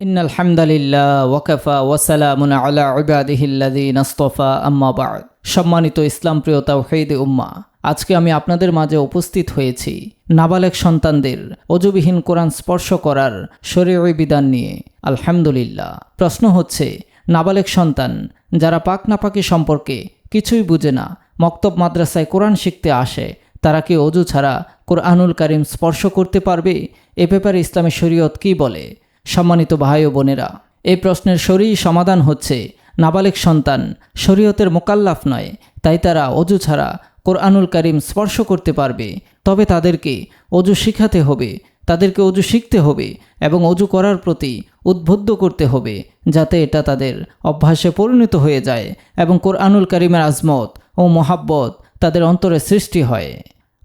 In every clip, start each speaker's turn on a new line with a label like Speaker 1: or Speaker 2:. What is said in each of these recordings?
Speaker 1: إن الحمد لله وكفى وسلام على عباده الذين اصطفى أما بعد সম্মানিত ইসলাম প্রিয় তাওহীদ উম্মা আজকে আমি আপনাদের মাঝে উপস্থিত হয়েছি নাবালেক সন্তানদের অজুবিহীন কোরআন স্পর্শ করার শরীরী বিধান নিয়ে আলহামদুলিল্লাহ প্রশ্ন হচ্ছে নাবালেক সন্তান যারা পাক নাপাকি সম্পর্কে কিছুই বুঝে না মক্তব মাদ্রাসায় কোরআন শিখতে আসে তারা কি অজু ছাড়া কোরআনুল কারিম স্পর্শ করতে পারবে এ ব্যাপারে ইসলামী শরীয়ত কী বলে সম্মানিত ভাই ও বোনেরা, এই প্রশ্নের সরি সমাধান হচ্ছে নাবালিক সন্তান শরীয়তের মোকাল্লাফ নয়, তাই তারা অজু ছাড়া কোরআনুল করিম স্পর্শ করতে পারবে। তবে তাদেরকে অজু শিখাতে হবে, তাদেরকে অজু শিখতে হবে এবং অজু করার প্রতি উদ্বুদ্ধ করতে হবে, যাতে এটা তাদের অভ্যাসে পরিণত হয়ে যায় এবং কোরআনুল করিমের আজমত ও মোহাব্বত তাদের অন্তরে সৃষ্টি হয়।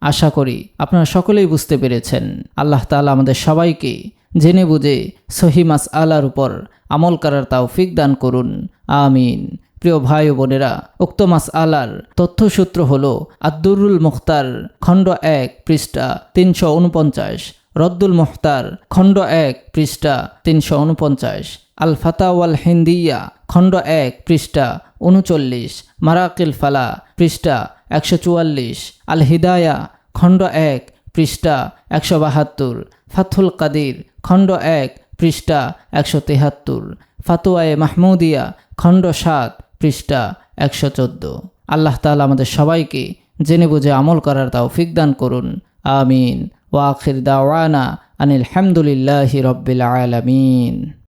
Speaker 1: আশা করি আপনারা সকলেই বুঝতে পেরেছেন। আল্লাহ তাআলা আমাদের সবাইকে জেনে বুঝে সহিমাস আলার উপর আমল করার তাওফিক দান করুন। আমিন। প্রিয় ভাই বোনেরা, উক্ত মাস আলার তথ্যসূত্র হল আব্দুরুল মুখতার, খণ্ড এক, পৃষ্ঠা তিনশো উনপঞ্চাশ। রদ্দুল মুখতার, খণ্ড এক, পৃষ্ঠা তিনশো উনপঞ্চাশ। আল ফাতাওয়াল হিন্দিয়া, খণ্ড এক, পৃষ্ঠা উনচল্লিশ। মারাকিল ফালা, পৃষ্ঠা একশো চুয়াল্লিশ। আল হিদায়া খণ্ড এক, পৃষ্ঠা একশো বাহাত্তর। ফাথুল কাদির, খণ্ড এক, পৃষ্ঠা একশো তেহাত্তর। ফাতুয়ায়ে মাহমুদিয়া, খণ্ড সাত, পৃষ্ঠা একশো চোদ্দ। আল্লাহ তালা আমাদের সবাইকে জেনে বুঝে আমল করার তাও দান করুন। আমিন। ওয়াখির দাওয়ানা আনিল হামদুলিল্লাহি রব্বিল আলামিন।